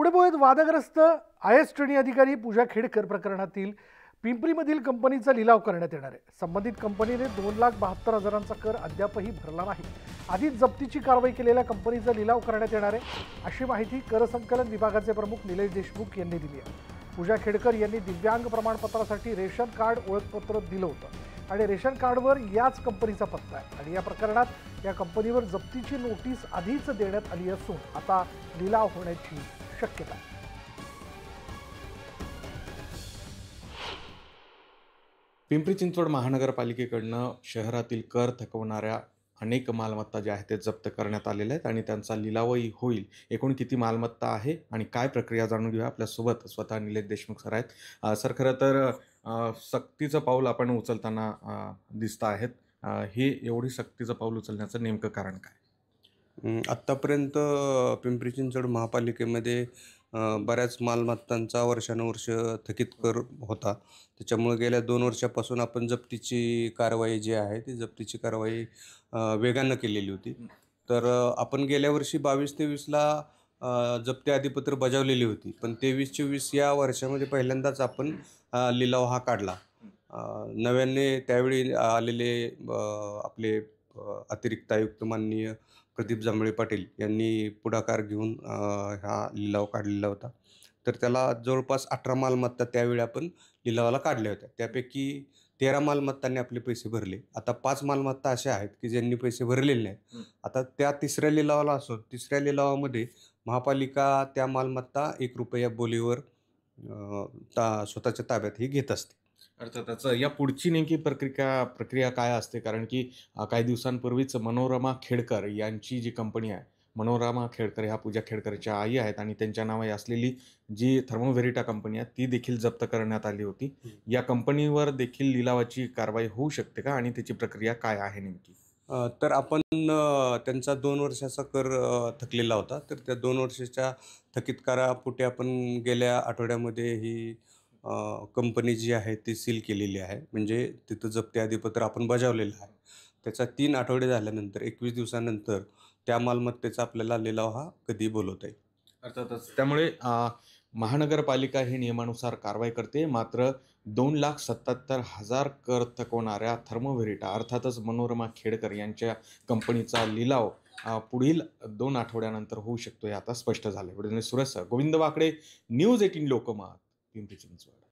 पुढे बोलत वादग्रस्त आय एस ट्रेनी अधिकारी पूजा खेडकर प्रकरणातील पिंपरीमधील कंपनीचा लिलाव करण्यात येणार आहे. संबंधित कंपनीने दोन लाख बहात्तर हजारांचा कर अद्यापही भरला नाही. आधीच जप्तीची कारवाई केलेल्या कंपनीचा लिलाव करण्यात येणार आहे अशी माहिती कर संकलन विभागाचे प्रमुख निलेश देशमुख यांनी दिली आहे. पूजा खेडकर यांनी दिव्यांग प्रमाणपत्रासाठी रेशन कार्ड ओळखपत्र दिलं होतं आणि रेशन कार्डवर याच कंपनीचा पत्ता आहे. आणि या प्रकरणात या कंपनीवर जप्तीची नोटीस आधीच देण्यात आली असून आता लिलाव होण्याची शक्यता. पिंपरी चिंचवड महानगरपालिकेकडनं शहरातील कर थकवणाऱ्या अनेक मालमत्ता ज्या आहेत ते जप्त करण्यात आलेल्या आहेत आणि त्यांचा लिलावही होईल. एकूण किती मालमत्ता आहे आणि काय प्रक्रिया जाणून घेऊया आपल्यासोबत स्वतः निलेश देशमुख सर आहेत. सर खरं तर सक्तीचं पाऊल आपण उचलताना दिसत आहेत. हे एवढी सक्तीचं पाऊल उचलण्याचं नेमकं कारण काय? आत्तापर्यंत पिंपरी चिंचवड महापालिकेमध्ये बऱ्याच मालमत्तांचा वर्षानुवर्ष थकीत कर होता. त्याच्यामुळे गेल्या दोन वर्षापासून आपण जप्तीची कारवाई जी आहे ती जप्तीची कारवाई वेगानं केलेली होती. तर आपण गेल्या वर्षी बावीस तेवीसला जप्ती आधिपत्र बजावलेली होती. पण तेवीस चोवीस या वर्षामध्ये पहिल्यांदाच आपण लिलाव हा काढला. नव्याने त्यावेळी आलेले आपले अतिरिक्त आयुक्त माननीय प्रदीप जांभळे पाटील यांनी पुढाकार घेऊन हा लिलाव काढलेला होता. तर त्याला जवळपास अठरा मालमत्ता त्यावेळी आपण लिलावाला काढल्या होत्या. त्यापैकी तेरा मालमत्तांनी आपले पैसे भरले. आता पाच मालमत्ता अशा आहेत की ज्यांनी पैसे भरलेले. नाहीत. आता त्या तिसऱ्या लिलावाला असो तिसऱ्या लिलावामध्ये महापालिका त्या मालमत्ता एक रुपया बोलीवर ता स्वतःच्या ताब्यात ही घेत असते. अर्थातच या पुढची नेमकी प्रक्रिया प्रक्रिया काय असते? कारण की काही दिवसांपूर्वीच मनोरमा खेडकर यांची जी कंपनी आहे मनोरमा खेडकर ह्या पूजा खेडकरच्या आई आहेत आणि त्यांच्या नावे असलेली जी थर्मोव्हेरिटा कंपनी आहे ती देखील जप्त करण्यात आली होती. या कंपनीवर देखील लिलावाची कारवाई होऊ शकते का? आणि त्याची प्रक्रिया काय आहे नेमकी? तर आपण त्यांचा दोन वर्षाचा कर थकलेला होता. तर त्या दोन वर्षाच्या थकीत करापोटी आपण गेल्या आठवड्यामध्ये ही कंपनी जी आहे ती सील केलेली आहे. म्हणजे तिथं जप्ती अधिपत्र आपण बजावलेलं आहे. त्याचा तीन आठवडे झाल्यानंतर एकवीस दिवसानंतर त्या मालमत्तेचा आपल्याला लिलाव हा कधी बोलवता येईल. अर्थातच. त्यामुळे महानगरपालिका ही नियमानुसार कारवाई करते. मात्र दोन लाख सत्याहत्तर हजार कर थकवणाऱ्या थर्मोव्हेरिटा अर्थातच मनोरमा खेडकर यांच्या कंपनीचा लिलाव पुढील दोन आठवड्यानंतर होऊ शकतो हे आता स्पष्ट झालं Suresh Govind Wakde news eighteen Lokmat. Pimpri Chinswad.